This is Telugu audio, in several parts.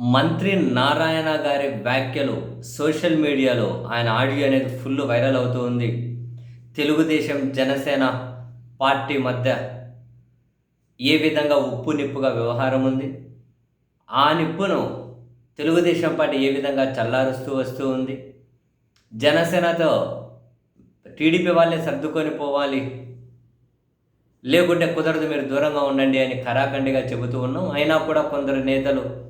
మంత్రి నారాయణ గారి వ్యాఖ్యలు సోషల్ మీడియాలో ఆయన ఆడియో అనేది ఫుల్ వైరల్ అవుతూ ఉంది. తెలుగుదేశం జనసేన పార్టీ మధ్య ఏ విధంగా ఉప్పు నిప్పుగా వ్యవహారం ఉంది? ఆ నిప్పును తెలుగుదేశం పార్టీ ఏ విధంగా చల్లారుస్తూ వస్తూ ఉంది? జనసేనతో టీడీపీ వాళ్ళే సర్దుకొని పోవాలి. లేకుంటే కుదరదు మీరు దూరంగా ఉండండి అని కరాఖండిగా చెబుతూ ఉన్నాం. అయినా కూడా కొందరు నేతలు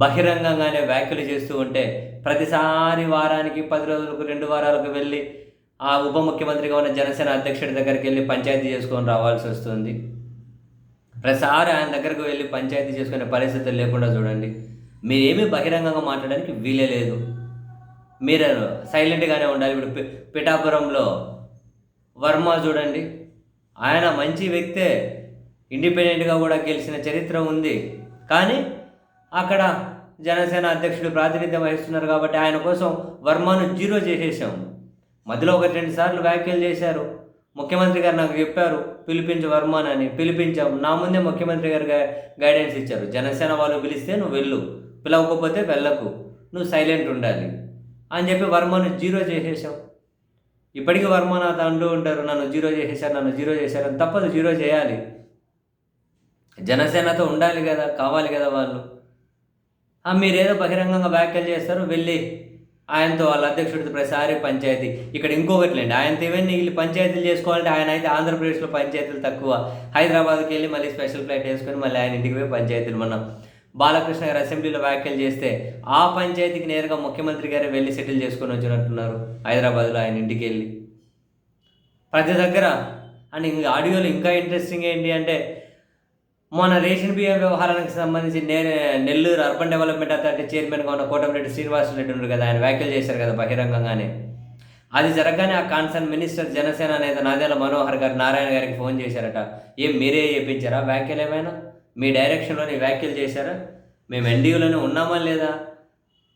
బహిరంగంగానే వ్యాఖ్యలు చేస్తూ ఉంటే ప్రతిసారి వారానికి పది రోజులకు రెండు వారాలకు వెళ్ళి ఆ ఉప ముఖ్యమంత్రిగా ఉన్న జనసేన అధ్యక్షుడి దగ్గరికి వెళ్ళి పంచాయతీ చేసుకొని రావాల్సి వస్తుంది. ప్రతిసారి ఆయన దగ్గరకు వెళ్ళి పంచాయతీ చేసుకునే పరిస్థితులు లేకుండా చూడండి. మీరేమీ బహిరంగంగా మాట్లాడడానికి వీలే లేదు. మీరు సైలెంట్గానే ఉండాలి. ఇప్పుడు పిఠాపురంలో వర్మ చూడండి. ఆయన మంచి వ్యక్తే. ఇండిపెండెంట్గా కూడా గెలిచిన చరిత్ర ఉంది. కానీ అక్కడ జనసేన అధ్యక్షుడు ప్రాతినిధ్యం వహిస్తున్నారు కాబట్టి ఆయన కోసం వర్మను జీరో చేసేసాం. మధ్యలో ఒకటి రెండు సార్లు వ్యాఖ్యలు చేశారు. ముఖ్యమంత్రి గారు నాకు చెప్పారు పిలిపించు వర్మన్ అని. పిలిపించాం. నా ముందే ముఖ్యమంత్రి గారు గైడెన్స్ ఇచ్చారు. జనసేన వాళ్ళు పిలిస్తే నువ్వు వెళ్ళు. పిలవకపోతే వెళ్ళకు. నువ్వు సైలెంట్ ఉండాలి. అని చెప్పి వర్మను జీరో చేసేసాం. ఇప్పటికీ వర్మ నా అంటూ ఉంటారు. నన్ను జీరో చేసేసారు నన్ను జీరో చేశారు. అని తప్పదు జీరో చేయాలి. జనసేనతో ఉండాలి కదా కావాలి కదా వాళ్ళు. మీరేదో బహిరంగంగా వ్యాఖ్యలు చేస్తారు వెళ్ళి ఆయనతో వాళ్ళ అధ్యక్షుడితో ప్రతిసారి పంచాయతీ. ఇక్కడ ఇంకొకటి లేండి ఆయనతో ఇవన్నీ వీళ్ళు పంచాయతీలు చేసుకోవాలంటే ఆయన అయితే ఆంధ్రప్రదేశ్లో పంచాయతీలు తక్కువ. హైదరాబాద్కి వెళ్ళి మళ్ళీ స్పెషల్ ఫ్లైట్ వేసుకొని మళ్ళీ ఆయన ఇంటికి పోయి పంచాయతీలు మనం బాలకృష్ణ గారు అసెంబ్లీలో వ్యాఖ్యలు చేస్తే ఆ పంచాయతీకి నేరుగా ముఖ్యమంత్రి గారే వెళ్ళి సెటిల్ చేసుకొని వచ్చినట్టున్నారు హైదరాబాద్లో ఆయన ఇంటికి వెళ్ళి. ప్రతి దగ్గర అండ్ ఇంకా ఆడియోలో ఇంకా ఇంట్రెస్టింగ్ ఏంటి అంటే మన రేషన్ బియ్యం వ్యవహారానికి సంబంధించి నే నెల్లూరు అర్బన్ డెవలప్మెంట్ అథారిటీ చైర్మన్గా ఉన్న కోటమిరెడ్డి శ్రీనివాసరెడ్డి ఉన్నారు కదా ఆయన వ్యాఖ్యలు చేశారు కదా బహిరంగంగానే. అది జరగగానే ఆ కాన్సర్న్ మినిస్టర్ జనసేన నేత నాదేల మనోహర్ గారు నారాయణ గారికి ఫోన్ చేశారట. ఏం మీరే చేయించారా వ్యాఖ్యలు ఏమైనా? మీ డైరెక్షన్లోని వ్యాఖ్యలు చేశారా? మేము ఎన్డీయూలోనే ఉన్నామా లేదా?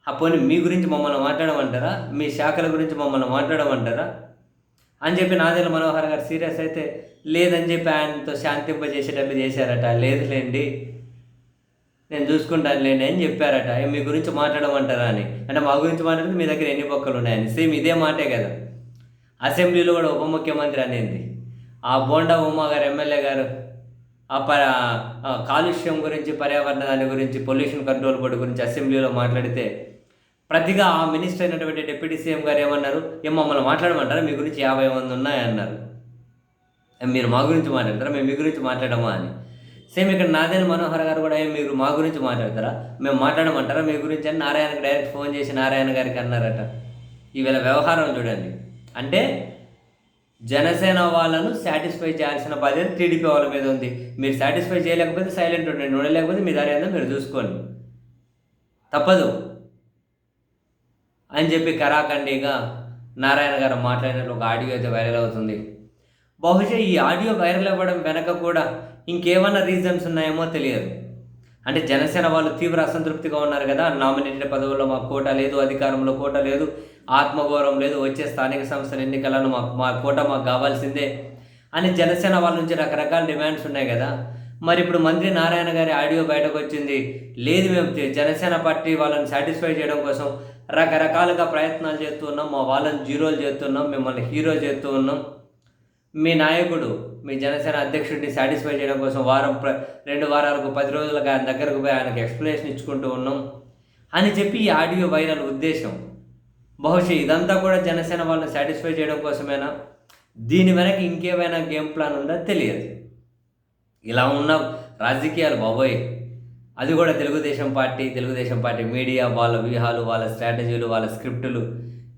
ఆ పోనీ మీ గురించి మమ్మల్ని మాట్లాడమంటారా? మీ శాఖల గురించి మమ్మల్ని మాట్లాడమంటారా? అని చెప్పి నాదేల మనోహర్ గారు సీరియస్ అయితే లేదని చెప్పి ఆయనతో శాంతింపజేసేటట్లు చేశారట. లేదులేండి నేను చూసుకుంటాను లేండి అని చెప్పారట. మీ గురించి మాట్లాడమంటారా అని. అంటే మా గురించి మాట్లాడితే మీ దగ్గర ఎన్ని పక్కలు ఉన్నాయని. సేమ్ ఇదే మాటే కదా. అసెంబ్లీలో కూడా ఉప ముఖ్యమంత్రి అనేది. ఆ బోండా ఉమా గారు ఎమ్మెల్యే గారు ఆ ప కాలుష్యం గురించి పర్యావరణ దాని గురించి పొల్యూషన్ కంట్రోల్ బోర్డు గురించి అసెంబ్లీలో మాట్లాడితే ప్రతిగా ఆ మినిస్టర్ అయినటువంటి డిప్యూటీ సీఎం గారు ఏమన్నారు? ఏం మమ్మల్ని మాట్లాడమంటారా? మీ గురించి యాభై మంది ఉన్నాయన్నారు మీరు మా గురించి మాట్లాడతారా? మేము మీ గురించి మాట్లాడమా? అని. సేమ్ ఇక్కడ నాదేని మనోహర్ గారు కూడా "ఏం మీరు మా గురించి మాట్లాడతారా? మేము మాట్లాడమంటారా మీ గురించి? అని నారాయణకి డైరెక్ట్ ఫోన్ చేసి నారాయణ గారికి అన్నారట. ఈవేళ వ్యవహారం చూడండి. అంటే జనసేన వాళ్ళను సాటిస్ఫై చేయాల్సిన బాధ్యత టీడీపీ వాళ్ళ మీద ఉంది. మీరు సాటిస్ఫై చేయలేకపోతే సైలెంట్ ఉండండి. ఉండలేకపోతే మీ దారి ఏందో మీరు చూసుకోండి. తప్పదు. అని చెప్పి కరాఖండిగా నారాయణ గారు మాట్లాడినట్లు ఒక ఆడియో అయితే వైరల్ అవుతుంది. బహుశా ఈ ఆడియో వైరల్ అవ్వడం వెనక కూడా ఇంకేమైనా రీజన్స్ ఉన్నాయేమో తెలియదు. అంటే జనసేన వాళ్ళు తీవ్ర అసంతృప్తిగా ఉన్నారు కదా నామినేటెడ్ పదవుల్లో మాకు కోట లేదు అధికారంలో కోట లేదు ఆత్మగౌరవం లేదు వచ్చే స్థానిక సంస్థల ఎన్నికలను మాకు మా కోట మాకు కావాల్సిందే అని జనసేన వాళ్ళ నుంచి రకరకాల డిమాండ్స్ ఉన్నాయి కదా. మరి ఇప్పుడు మంత్రి నారాయణ గారి ఆడియో బయటకు వచ్చింది. లేదు మేము జనసేన పార్టీ వాళ్ళని సాటిస్ఫై చేయడం కోసం రకరకాలుగా ప్రయత్నాలు చేస్తూ ఉన్నాం. మా వాళ్ళని జీరోలు చేస్తున్నాం మిమ్మల్ని హీరో చేస్తూ ఉన్నాం. మీ నాయకుడు మీ జనసేన అధ్యక్షుడిని సాటిస్ఫై చేయడం కోసం వారం ప్ర రెండు వారాలకు పది రోజులకు ఆయన దగ్గరకు పోయి ఆయనకు ఎక్స్ప్లెనేషన్ ఇచ్చుకుంటూ ఉన్నాం. అని చెప్పి ఈ ఆడియో వైరల్ ఉద్దేశం. బహుశా ఇదంతా కూడా జనసేన వాళ్ళని సాటిస్ఫై చేయడం కోసమేనా? దీని వెనక ఇంకేమైనా గేమ్ ప్లాన్ ఉందా? తెలియదు. ఇలా ఉన్న రాజకీయాలు బాబోయ్. అది కూడా Telugu Desam party Telugu Desam party media వాళ్ళ వ్యూహాలు వాళ్ళ స్ట్రాటజీలు వాళ్ళ స్క్రిప్టులు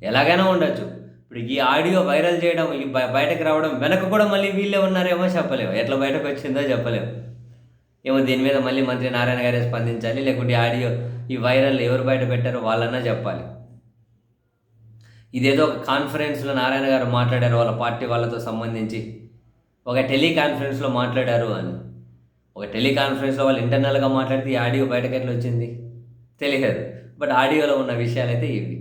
ఎలాగైనా ఉండొచ్చు. ఇప్పుడు ఈ ఆడియో వైరల్ చేయడం ఈ బయటకు రావడం వెనక కూడా మళ్ళీ వీళ్ళే ఉన్నారేమో చెప్పలేము. ఎట్లా బయటకు వచ్చిందో చెప్పలేము. ఏమో దీని మీద మళ్ళీ మంత్రి నారాయణ గారే స్పందించాలి లేకుంటే ఆడియో ఈ వైరల్ ఎవరు బయట పెట్టారో వాళ్ళన్నా చెప్పాలి. ఇదేదో ఒక కాన్ఫరెన్స్లో నారాయణ గారు మాట్లాడారు వాళ్ళ పార్టీ వాళ్ళతో సంబంధించి. ఒక టెలికాన్ఫరెన్స్లో మాట్లాడారు అని. ఒక టెలికాన్ఫరెన్స్లో వాళ్ళు ఇంటర్నల్గా మాట్లాడితే ఈ ఆడియో బయటకు ఎట్లా వచ్చింది? తెలియదు. బట్ ఆడియోలో ఉన్న విషయాలు అయితే ఇవి.